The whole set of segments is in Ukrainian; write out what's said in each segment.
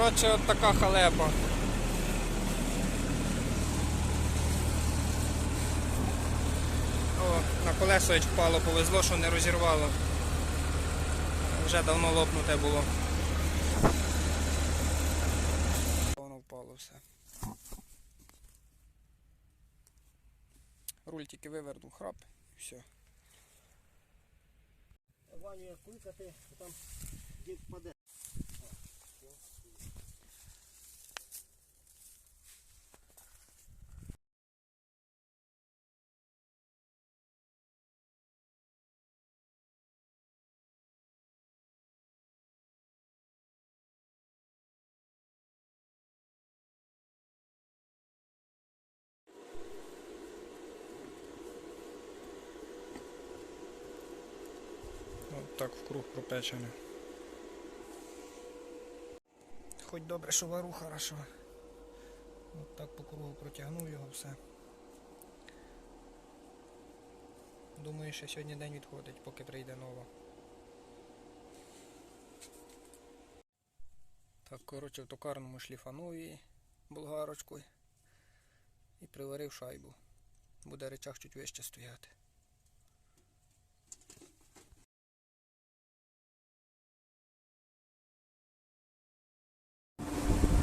Коротше, от така халепа. О, на колесо впало, повезло, що не розірвало. Вже давно лопнуте було. Воно впало все. Руль тільки вивернув храп і все. Ваню як кликати, то там дід впаде. Так вкруг пропечене. Хоч добре, що вару хорошо. От так по кругу протягнув його все. Думаю, що сьогодні день відходить, поки прийде нова. Так, коротше, в токарному шліфанув її болгарочкою і приварив шайбу. Буде речах чуть вище стояти.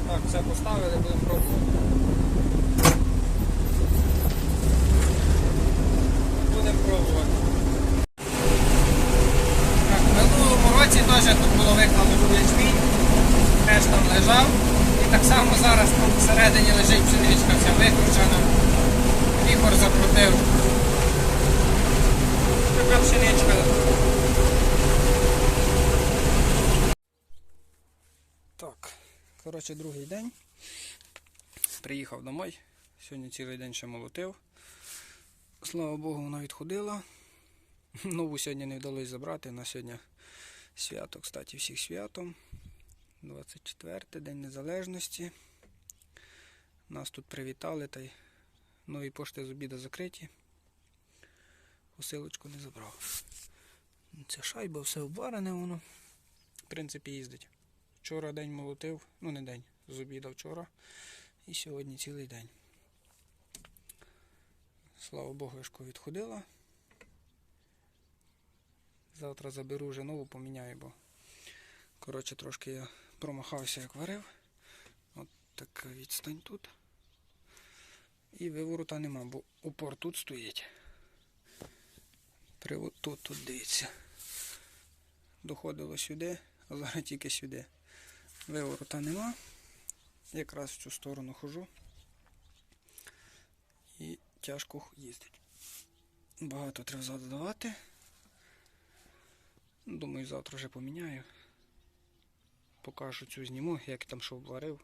Так, все поставили, будемо пробувати. Будемо пробувати. Так, в минулому році теж тут було викладено USB, теж там лежав. І так само зараз там всередині лежить пшеничка вся викручена. Вібор закрутив. Така пшеничка. Так, коротше, другий день. Приїхав домой. Сьогодні цілий день ще молотив. Слава Богу, вона відходила. Нову сьогодні не вдалося забрати. На сьогодні свято, кстати, всіх святом. 24 День Незалежності. Нас тут привітали та й нові пошти з обіду закриті. Посилочку не забрав. Це шайба, все обварене воно. В принципі, їздить. Вчора день молотив, ну не день, з обіда вчора. І сьогодні цілий день. Слава Богу, Ешко відходила. Завтра заберу вже нову, поміняю, бо коротше трошки я промахався, як варив. От така відстань тут. І виворота нема, бо упор тут стоїть. Привод тут, тут дивіться. Доходило сюди, а зараз тільки сюди. Виворота нема. Якраз в цю сторону хожу. І тяжко їздить. Багато треба задавати. Думаю, завтра вже поміняю. Покажу цю зніму, як там що варив.